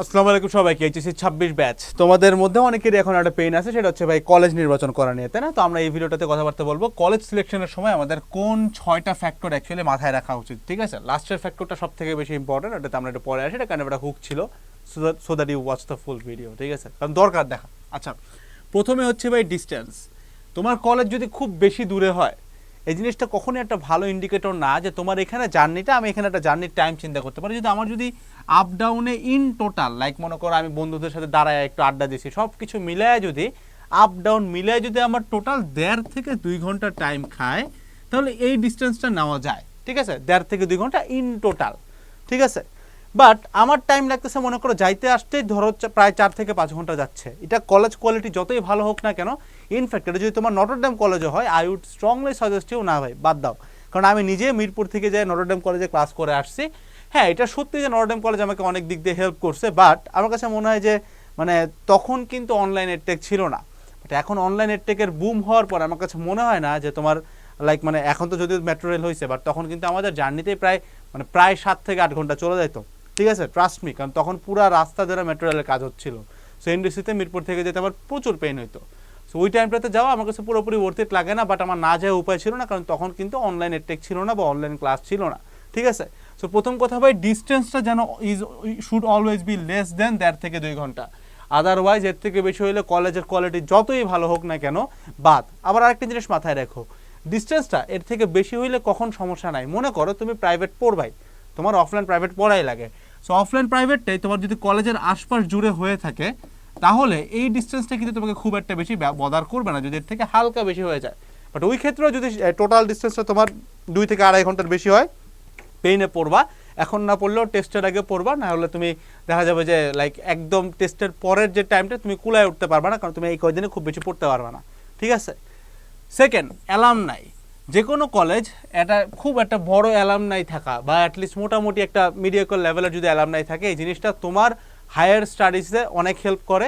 আসসালামু আলাইকুম সবাইকে এইচএসসি ছাব্বিশ ব্যাচ। তোমাদের মধ্যে অনেকেরই এখন একটা পেইন আছে, সেটা হচ্ছে ভাই কলেজ নির্বাচন করা নিয়ে, তাই না? তো আমরা এই ভিডিওটাতে কথাবার্তা বলব। কলেজ সিলেকশনের সময় আমাদের কোন ছয়টা ফ্যাক্টর অ্যাকচুয়ালি মাথায় রাখা উচিত, ঠিক আছে? লাস্টের ফ্যাক্টরটা সব থেকে বেশি ইম্পর্টেন্ট ওটাতে আমরা একটু পরে আসি, এটা কারণ একটা হুক ছিল। So that you watch the full video ঠিক আছে? কারণ দরকার দেখা। আচ্ছা প্রথমে হচ্ছে ভাই ডিস্টেন্স তোমার কলেজ যদি খুব বেশি দূরে হয় এই জিনিসটা কখনোই একটা ভালো ইন্ডিকেটর না যে তোমার এখানে জার্নিটা আমি এখানে একটা জার্নির টাইম চিন্তা করতে পারি। যদি আমার যদি আপ ডাউনে ইন টোটাল লাইক মনে করো আমি বন্ধুদের সাথে দাঁড়ায় একটু আড্ডা দিছি সব কিছু মিলায় যদি আপ ডাউন মিলায় যদি আমার টোটাল দেড় থেকে দুই ঘণ্টা টাইম খায়, তাহলে এই ডিস্টেন্সটা নেওয়া যায়। ঠিক আছে? দেড় থেকে দুই ঘণ্টা ইন টোটাল ঠিক আছে? বাট আমার টাইম লাগতেছে মনে করো যাইতে আসতে ধরো প্রায় চার থেকে পাঁচ ঘণ্টা যাচ্ছে। এটা কলেজ কোয়ালিটি যতই ভালো হোক না কেন ইনফ্যাক্ট এটা যদি তোমার নটরডেম কলেজে হয় I would strongly suggest you না ভাই, বাদ দাও। কারণ আমি নিজে মিরপুর থেকে যাই নটরডেম কলেজে ক্লাস করে আসছি। হ্যাঁ এটা সত্যি যে নটরডেম কলেজ আমাকে অনেক দিক দিয়ে হেল্প করছে বাট আমার কাছে মনে হয় যে মানে তখন কিন্তু অনলাইন এডটেক ছিল না। বাট এখন অনলাইন এডটেকের বুম হওয়ার পর আমার কাছে মনে হয় না যে তোমার লাইক মানে এখন তো যদিও মেট্রো রেল হয়েছে বাট তখন কিন্তু আমাদের জার্নিতেই প্রায় মানে প্রায় সাত থেকে আট ঘণ্টা চলে যেত ঠিক আছে? ট্রাস্ট মি কারণ তখন পুরো রাস্তা ধরে মেট্রো রেলের কাজ হচ্ছিল। সো এনডিসিতে মিরপুর থেকে যেতে আমার প্রচুর পেন হইতো। সো ওই টাইমটাতে যাওয়া আমার কাছে পুরোপুরি ওর্থিট লাগে না বাট আমার না যাওয়া উপায় ছিল না, কারণ তখন কিন্তু অনলাইন এডটেক ছিল না বা অনলাইন ক্লাস ছিল না। ঠিক আছে? সো প্রথম কথা ভাই ডিস্টেন্সটা যেন is should always be less than দেড় থেকে দুই ঘণ্টা। আদারওয়াইজ এর থেকে বেশি হলে কলেজের কোয়ালিটি যতই ভালো হোক না কেন, বাদ। আবার আরেকটা জিনিস মাথায় রাখো ডিস্টেন্সটা এর থেকে বেশি হইলে কখন সমস্যা নাই। মনে করো তুমি প্রাইভেট পড়বাই তোমার অফলাইন প্রাইভেট পড়াই লাগে। সো অফলাইন প্রাইভেটটাই তোমার যদি কলেজের আশপাশ জুড়ে হয়ে থাকে তাহলে এই ডিস্টেন্সটা কিন্তু তোমাকে খুব একটা বেশি বদার করবে না, যদি এর থেকে হালকা বেশি হয়ে যায়। বাট ওই ক্ষেত্রেও যদি টোটাল ডিস্টেন্সটা তোমার দুই থেকে আড়াই ঘণ্টার বেশি হয় পেইনে পড়বা। এখন না পড়লেও টেস্টের আগে পড়বা, না হলে তুমি দেখা যাবে যে লাইক একদম টেস্টের পরের যে টাইমটা তুমি কুলায় উঠতে পারবে না, কারণ তুমি এই কয়দিনে খুব বেশি পড়তে পারবে না। ঠিক আছে? সেকেন্ড অ্যালাম নাই। যে কোনো কলেজ এটা খুব একটা বড় অ্যালাম নাই থাকা, বা অ্যাটলিস্ট মোটামুটি একটা মিডিয়াকল লেভেলের যদি অ্যালাম নাই থাকে, এই জিনিসটা তোমার হায়ার স্টাডিজে অনেক হেল্প করে।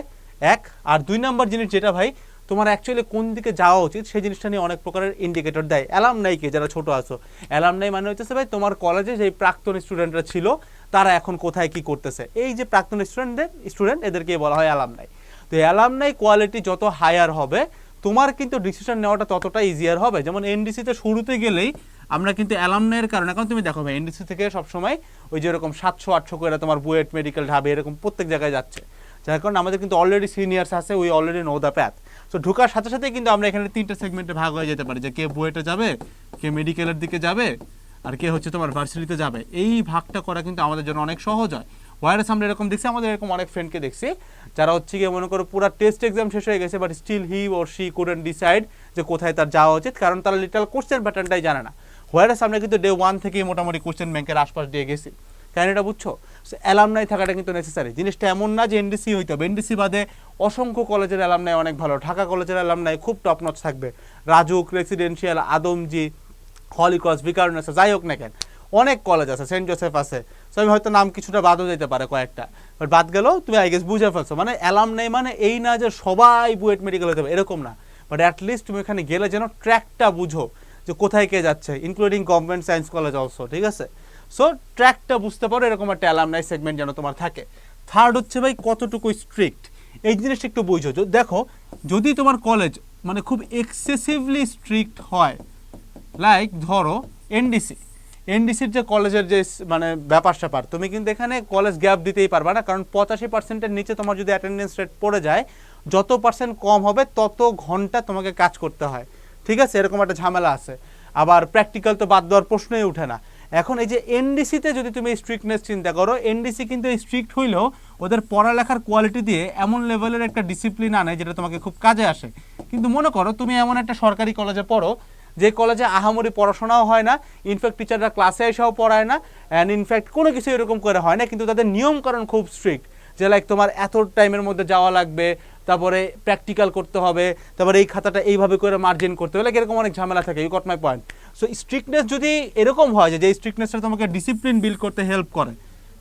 এক, আর দুই নাম্বার জিনিস যেটা ভাই, তোমার অ্যাকচুয়ালি কোন দিকে যাওয়া উচিত সেই জিনিসটা নিয়ে অনেক প্রকারের ইন্ডিকেটর দেয়। অ্যালাম নাইকে যারা ছোট আছো অ্যালাম নাই মানে হচ্ছে ভাই তোমার কলেজে যেই প্রাক্তন স্টুডেন্টরা ছিল, তারা এখন কোথায় কি করতেছে। এই যে প্রাক্তন স্টুডেন্টদের স্টুডেন্ট এদেরকে বলা হয় অ্যালাম নাই তো অ্যালাম নাই কোয়ালিটি যত হায়ার হবে, তোমার কিন্তু ডিসিশন নেওয়াটা ততটা ইজিয়ার হবে। যেমন এনডিসিতে শুরুতে গেলেই আমরা কিন্তু অ্যালামনাইয়ের কারণে, এখন তুমি দেখো ভাই এনডিসি থেকে সবসময় ওই যে এরকম সাতশো, আটশো করে তোমার বুয়েট মেডিকেল ঢাবে এরকম প্রত্যেক জায়গায় যাচ্ছে। যার কারণে আমাদের কিন্তু অলরেডি সিনিয়র্স আছে we already know the path তো ঢোকার সাথে সাথে কিন্তু আমরা এখানে তিনটে সেগমেন্টে ভাগ হয়ে যেতে পারি, যে কে বুয়েটে যাবে, কে মেডিকেলের দিকে যাবে, আর কে হচ্ছে তোমার ভার্সিটিতে যাবে। এই ভাগটা করা কিন্তু আমাদের জন্য অনেক সহজ হয়। ওয়াইরাস আমরা এরকম দেখছি, আমাদের এরকম অনেক ফ্রেন্ডকে দেখছি, যারা হচ্ছে গিয়ে মনে করো পুরো টেস্ট এক্সাম শেষ হয়ে গেছে but still he or she couldn't decide যে কোথায় তার যাওয়া উচিত, কারণ তারা লিটাল কোশ্চেন প্যাটার্নটাই জানে না। ওয়াইরাস আমরা কিন্তু ডে ওয়ান থেকেই মোটামুটি কোশ্চেন ব্যাংকের আশপাশ দিয়ে গেছি। কেন এটা বুঝছ? অ্যালামনাই থাকাটা কিন্তু নেসেসারি জিনিসটা এমন না যে এনডিসি হইতে হবে। এনডিসি বাদে অসংখ্য কলেজের অ্যালামনাই অনেক ভালো। ঢাকা কলেজের অ্যালামনাই খুব টপ নচ থাকবে। Rajuk residential Adamjee Holy Cross Viqarunnisa, যাই হোক না কেন। অনেক কলেজ আছে, সেন্ট জোসেফ আছে। সো আমি হয়তো নাম কিছুটা বাদও যেতে পারে কয়েকটা। বাট বাদ গেলেও তুমি আই গেস বুঝে ফেলছো। মানে অ্যালাম নেই মানে এই না যে সবাই বুয়েট মেডিকেল হতে হবে, এরকম না। বাট অ্যাটলিস্ট তুমি এখানে গেলে যেন ট্র্যাকটা বুঝো। যে কোথায় কে যাচ্ছে including government science college also ঠিক আছে? সো ট্র্যাকটা বুঝতে পারো, এরকম একটা অ্যালামনাই সেগমেন্ট যেন তোমার থাকে। থার্ড হচ্ছে ভাই, কতটুকু স্ট্রিক্ট এই জিনিসটা একটু বুঝো। দেখো, যদি তোমার কলেজ মানে খুব এক্সেসিভলি স্ট্রিক্ট হয় লাইক ধরো এনডিসি এনডিসির যে কলেজের যে মানে ব্যাপার স্যাপার তুমি কিন্তু এখানে কলেজ গ্যাপ দিতেই পারবে না, কারণ পঁচাশি পার্সেন্টের নিচে তোমার যদি অ্যাটেন্ডেন্স রেট পড়ে যায়, যত পার্সেন্ট কম হবে, তত ঘণ্টা তোমাকে কাজ করতে হয়। ঠিক আছে, এরকম একটা ঝামেলা আছে। আবার প্র্যাকটিক্যাল তো বাদ দেওয়ার প্রশ্নই ওঠে না। এখন এই যে এনডিসিতে যদি তুমি স্ট্রিক্টনেস চিন্তা করো এনডিসি কিন্তু স্ট্রিক্ট হইলেও ওদের পড়ালেখার কোয়ালিটি দিয়ে এমন লেভেলের একটা ডিসিপ্লিন আনে যেটা তোমাকে খুব কাজে আসে। কিন্তু মনে করো তুমি এমন একটা সরকারি কলেজে পড়ো, যে কলেজে আহামরি পড়াশোনাও হয় না ইনফ্যাক্ট টিচাররা ক্লাসে এসেও পড়ায় না অ্যান্ড ইনফ্যাক্ট কোনো কিছু এরকম করে হয় না, কিন্তু তাদের নিয়মকানুন খুব স্ট্রিক্ট যে লাইক তোমার এত টাইমের মধ্যে যাওয়া লাগবে তারপরে প্র্যাকটিক্যাল করতে হবে, তারপরে এই খাতাটা এইভাবে করে মার্জিন করতে হবে। এরকম অনেক ঝামেলা থাকে you got my point so strictness যদি এরকম হয় যে স্ট্রিক্টনেসটা তোমাকে ডিসিপ্লিন বিল্ড করতে হেল্প করে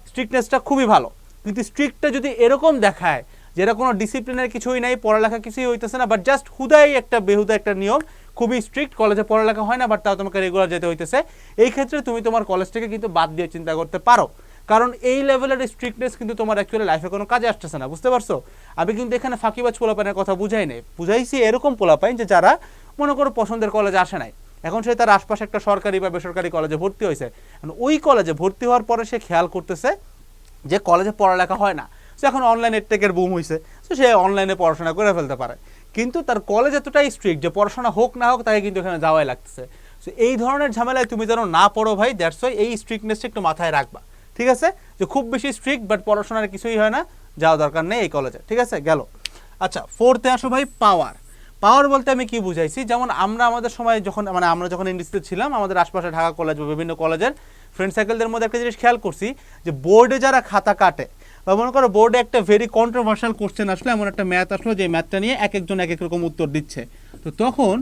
স্ট্রিক্টনেসটা খুবই ভালো। কিন্তু স্ট্রিক্টটা যদি এরকম দেখায় যেটা কোনো ডিসিপ্লিনের কিছুই নাই, পড়ালেখা কিছুই হইতেছে না বাট জাস্ট হুদাই একটা, বেহুদা একটা নিয়ম, খুবই স্ট্রিক্ট কলেজে পড়ালেখা হয় না বাট তাও তোমাকে রেগুলার যেতে হইতেছে। এই ক্ষেত্রে তুমি তোমার কলেজটাকে কিন্তু বাদ দিয়ে চিন্তা করতে পারো। কারণ এই লেভেলের স্ট্রিক্টনেস কিন্তু তোমার অ্যাকচুয়ালি লাইফে কোনো কাজে আসতেছে না, বুঝতে পারছ? আমি কিন্তু এখানে ফাঁকিবাজ পোলাপাইনের কথা বুঝাই নাই। বুঝাইছি এরকম পোলাপাইন যে যারা মনে করো পছন্দের কলেজে আসে নাই। এখন সে তার আশপাশে একটা সরকারি বা বেসরকারি কলেজে ভর্তি হয়েছে। ওই কলেজে ভর্তি হওয়ার পরে সে খেয়াল করতেছে যে কলেজে পড়ালেখা হয় না। সে এখন অনলাইন টেকের বুম হয়েছে তো সে অনলাইনে পড়াশোনা করে ফেলতে পারে। কিন্তু তার কলেজ এতটাই স্ট্রিক্ট যে পড়াশোনা হোক না হোক, তাকে কিন্তু এখানে যাওয়াই লাগতেছে। তো এই ধরনের ঝামেলায় তুমি যেন না পড়ো ভাই দ্যাটস ওয়াই এই স্ট্রিক্টনেসটা একটু মাথায় রাখবা। ঠিক আছে? যে খুব বেশি স্ট্রিক্ট বাট পড়াশোনার কিছুই হয় না যাওয়া দরকার নেই এই কলেজে ঠিক আছে? গেল। আচ্ছা ফোর্থে আসো ভাই পাওয়ার পাওয়ার বলতে আমি কি বুঝাইছি? যেমন আমরা আমাদের সময় যখন মানে আমরা যখন ইন্ডাস্ট্রিতে ছিলাম, আমাদের আশপাশে ঢাকা কলেজ বা বিভিন্ন কলেজের ফ্রেন্ড সার্কেলদের মধ্যে একটা জিনিস খেয়াল করছি, যে বোর্ডে যারা খাতা কাটে, বা মনে করো বোর্ডে একটা ভেরি কন্ট্রোভার্সিয়াল কোশ্চেন আসলো, এমন একটা ম্যাথ আসলো, যে ম্যাথটা নিয়ে এক একজন এক এক রকম উত্তর দিচ্ছে। তো তখন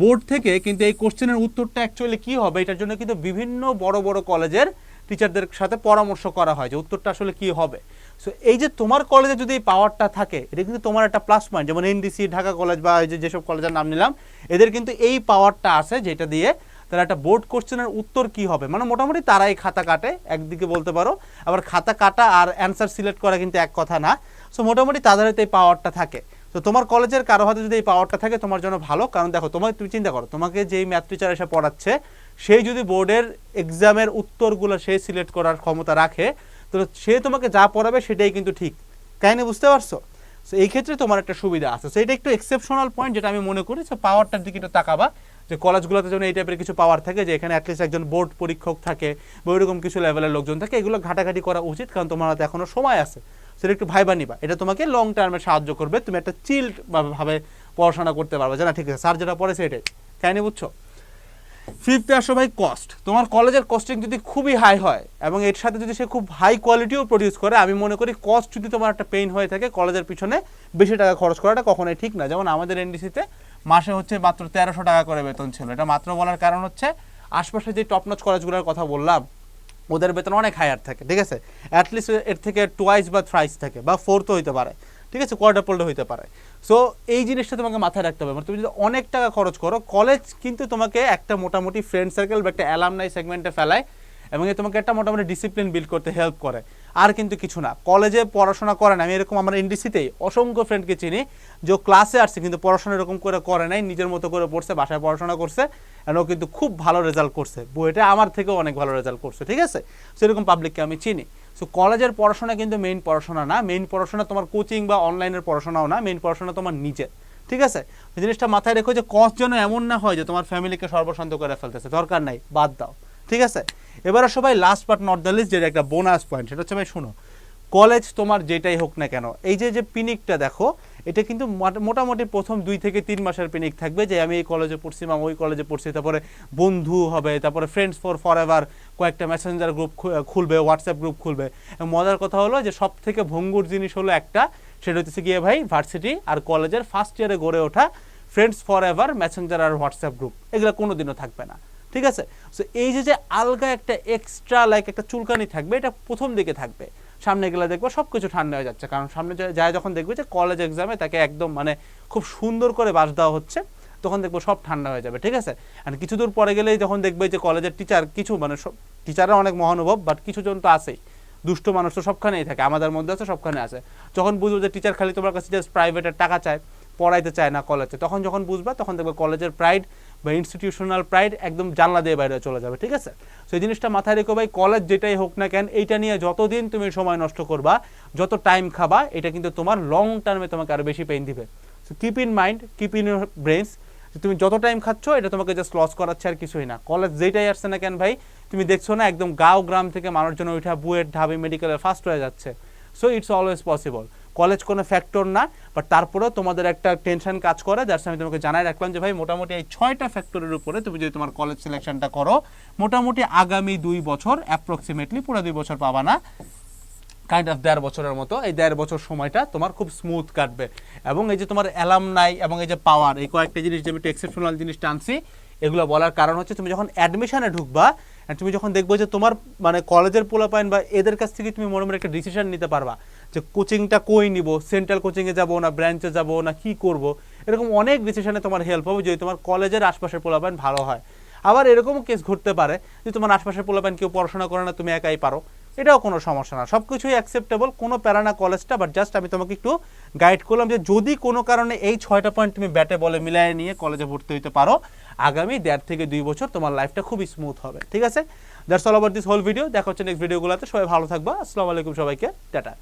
বোর্ড থেকে কিন্তু এই কোশ্চেনের উত্তরটা অ্যাকচুয়ালি কী হবে? এটার জন্য কিন্তু বিভিন্ন বড় বড় কলেজের টিচারদের সাথে পরামর্শ করা হয় যে উত্তরটা আসলে কি হবে। সো এই যে তোমার কলেজে যদি এই পাওয়ারটা থাকে, এটা কিন্তু তোমার একটা প্লাস পয়েন্ট যেমন এনডিসি ঢাকা কলেজ বা এই যেসব কলেজের নাম নিলাম, এদের কিন্তু এই পাওয়ারটা আছে যেটা দিয়ে তারা একটা বোর্ড কোশ্চেনের উত্তর কি হবে। মানে মোটামুটি তারাই খাতা কাটে, একদিকে বলতে পারো। আবার খাতা কাটা আর অ্যান্সার সিলেক্ট করা কিন্তু এক কথা না। সো মোটামুটি তাদের হয়তো এই পাওয়ারটা থাকে। তো তোমার কলেজের কারও হাতে যদি এই পাওয়ারটা থাকে, তোমার জন্য ভালো। কারণ দেখো তোমার তুমি চিন্তা করো, তোমাকে যেই ম্যাথ টিচার এসে পড়াচ্ছে সেই যদি বোর্ডের এক্সামের উত্তরগুলো সে সিলেক্ট করার ক্ষমতা রাখে তো সে তোমাকে যা পড়াবে সেটাই কিন্তু ঠিক। কাহিনি বুঝতে পারছ? সো এই ক্ষেত্রে তোমার একটা সুবিধা আছে। সো এটা একটু এক্সেপশনাল পয়েন্ট যেটা আমি মনে করি সো পাওয়ারটার দিকে একটু তাকাবা, যে কলেজগুলোতে যেন এই টাইপের কিছু পাওয়ার থাকে, যে এখানে অ্যাটলিস্ট একজন বোর্ড পরীক্ষক থাকে, বা ওইরকম কিছু লেভেলের লোকজন থাকে, এগুলো ঘাটাঘাটি করা উচিত, কারণ তোমার হাতে এখনও সময় আছে। সেটা একটু ভাইবা নিবা। এটা তোমাকে লং টার্মে সাহায্য করবে, তুমি একটা চিল্ড ভাবে পড়াশোনা করতে পারবে। যে না ঠিক আছে? স্যার যেটা পড়েছে এটাই কাহিনি বুঝছ? ফিফথে আসো ভাই কস্ট তোমার কলেজের কস্টিং যদি খুবই হাই হয় এবং এর সাথে যদি সে খুব হাই কোয়ালিটিও প্রডিউস করে, আমি মনে করি কস্ট যদি তোমার একটা পেইন হয়ে থাকে কলেজের পিছনে বেশি টাকা খরচ করাটা কখনোই ঠিক না। যেমন আমাদের এনডিসিতে মাসে হচ্ছে মাত্র তেরোশো টাকা করে বেতন ছিল। এটা মাত্র বলার কারণ হচ্ছে আশপাশে যে টপনচ কলেজগুলোর কথা বললাম, ওদের বেতন অনেক হায়ার থাকে, ঠিক আছে? অ্যাটলিস্ট এর থেকে টুয়াইস বা থ্রাইস থাকে, বা ফোর্থও হইতে পারে, ঠিক আছে? কোয়ার্টার পোল্ডে হইতে পারে। সো এই জিনিসটা তোমাকে মাথায় রাখতে হবে। মানে তুমি যদি অনেক টাকা খরচ করো কলেজ কিন্তু তোমাকে একটা মোটামুটি ফ্রেন্ড সার্কেল বা একটা অ্যালামনাই সেগমেন্টে ফেলায় এবং তোমাকে একটা মোটামুটি ডিসিপ্লিন বিল্ড করতে হেল্প করে। আর কিন্তু কিছু না। কলেজে পড়াশোনা করে না। আমি এরকম আমার ইন্ডিসিতেই অসংখ্য ফ্রেন্ডকে চিনি, যে ক্লাসে আসছে কিন্তু পড়াশোনা এরকম করে করে নাই, নিজের মতো করে পড়ছে, বাসায় পড়াশোনা করছে ও কিন্তু খুব ভালো রেজাল্ট করছে। বইটা আমার থেকেও অনেক ভালো রেজাল্ট করছে, ঠিক আছে? সেরকম পাবলিককে আমি চিনি। সো কলেজের পড়াশোনা কিন্তু মেইন পড়াশোনা না। মেইন পড়াশোনা তোমার কোচিং বা অনলাইনের পড়াশোনাও না। মেইন পড়াশোনা তোমার নিজের। ঠিক আছে? জিনিসটা মাথায় রেখো যে কস যেন এমন না হয় যে তোমার ফ্যামিলিকে সর্বশান্ত করে ফেলতেছে। দরকার নাই, বাদ দাও। ঠিক আছে? এবার সবাই last but not the least যেটা একটা বোনাস পয়েন্ট সেটা হচ্ছে ভাই, শুনো। কলেজ তোমার যেটাই হোক না কেন, এই যে যে পিনিকটা দেখো এটা কিন্তু মোটামুটি প্রথম দুই থেকে তিন মাসের পিনিক থাকবে যে আমি এই কলেজে পড়ছি বা ওই কলেজে পড়ছি, তারপরে বন্ধু হবে, তারপরে ফ্রেন্ডস ফর ফর এভার কয়েকটা মেসেঞ্জার গ্রুপ খুলবে হোয়াটসঅ্যাপ গ্রুপ খুলবে। মজার কথা হলো যে সব থেকে ভঙ্গুর জিনিস হলো একটা, সেটা হচ্ছে গিয়ে ভাই ভার্সিটি আর কলেজের ফার্স্ট ইয়ারে গড়ে ওঠা ফ্রেন্ডস ফর এভার মেসেঞ্জার আর হোয়াটসঅ্যাপ গ্রুপ এগুলো কোনোদিনও থাকবে না। ঠিক আছে? সো এই যে যে আলগা একটা এক্সট্রা লাইক একটা চুলকানি থাকবে, এটা প্রথম দিকে থাকবে। সামনে গেলে দেখব সব কিছু ঠান্ডা হয়ে যাচ্ছে। কারণ সামনে যায় যখন দেখবে যে কলেজ এক্সামে তাকে একদম মানে খুব সুন্দর করে বাস দেওয়া হচ্ছে, তখন দেখব সব ঠান্ডা হয়ে যাবে, ঠিক আছে? আর কিছু দূর পরে গেলেই যখন দেখবে যে কলেজের টিচার কিছু মানে সব টিচাররা অনেক মহানুভব বাট কিছু জন তো আছেই। দুষ্ট মানুষ তো সবখানেই থাকে, আমাদের মধ্যে আছে, সবখানে আছে। যখন বুঝব যে টিচার খালি তোমার কাছে জাস্ট প্রাইভেটের টাকা চায়, পড়াইতে চায় না কলেজে তখন যখন বুঝবা, তখন দেখবে কলেজের প্রাইড বা ইনস্টিটিউশনাল প্রাইড একদম জানলা দিয়ে বাইরে চলে যাবে, ঠিক আছে? সেই জিনিসটা মাথায় রেখো ভাই কলেজ যেটাই হোক না কেন, এইটা নিয়ে যতদিন তুমি সময় নষ্ট করবা, যত টাইম খাবা, এটা কিন্তু তোমার লং টার্মে তোমাকে আরও বেশি পেইন দিবে। So keep in mind keep in your brains তুমি যত টাইম খাচ্ছ, এটা তোমাকে জাস্ট লস করাচ্ছে আর কিছুই না। কলেজ যেটাই আসছে না কেন ভাই, তুমি দেখছ না একদম গাঁও গ্রাম থেকে মানুষজন ওইটা বুয়েট ঢাবি মেডিকেলে ফার্স্ট হয়ে যাচ্ছে। So it's always possible college কোনো ফ্যাক্টর না বাট তারপরেও তোমাদের একটা টেনশন কাজ করে, যার আমি তোমাকে জানাই রাখলাম যে, ভাই, মোটামুটি এই ছয়টা ফ্যাক্টরের উপরে তুমি যদি তোমার কলেজ সিলেকশনটা করো, মোটামুটি আগামী দুই বছর অ্যাপ্রক্সিমেটলি পুরো দুই বছর পাবা না কাইন্ড অফ দেড় বছরের মতো, এই দেড় বছর সময়টা তোমার খুব স্মুথ কাটবে। এবং এই যে তোমার অ্যালাম নাই এবং এই যে পাওয়ার এই কয়েকটা জিনিস যে আমি একটু এক্সেপশনাল জিনিস টানছি এগুলো বলার কারণ হচ্ছে তুমি যখন অ্যাডমিশনে ঢুকবা তুমি যখন দেখব যে তোমার মানে কলেজের পোলাপাইন বা এদের কাছ থেকে তুমি মনে মনে একটা ডিসিশন নিতে পারবা যে কোচিংটা কই নিব? সেন্ট্রাল কোচিংয়ে যাব না, ব্রাঞ্চে যাব না, কি করব? এরকম অনেক ডিসিশনে তোমার হেল্প হবে যদি তোমার কলেজের আশপাশের পোলাপাইন ভালো হয়। আবার এরকমও কেস ঘটতে পারে যে তোমার আশপাশের পোলাপাইন কেউ পড়াশোনা করে না, তুমি একাই পারো। এটাও কোনো সমস্যা না। সব কিছুই অ্যাকসেপ্টেবল কোনো প্যারা না কলেজটা বাট জাস্ট আমি তোমাকে একটু গাইড করলাম যে যদি কোনো কারণে এই ছয়টা পয়েন্ট তুমি ব্যাটে বলে মিলিয়ে নিয়ে কলেজে ভর্তি হতে পারো, আগামী দেড় থেকে দুই বছর তোমার লাইফটা খুবই স্মুথ হবে। ঠিক আছে? That's all over this whole video দেখা হচ্ছে নেক্সট ভিডিওগুলোতে সবাই ভালো থাকবা। আসসালামু আলাইকুম সবাইকে। টাটা।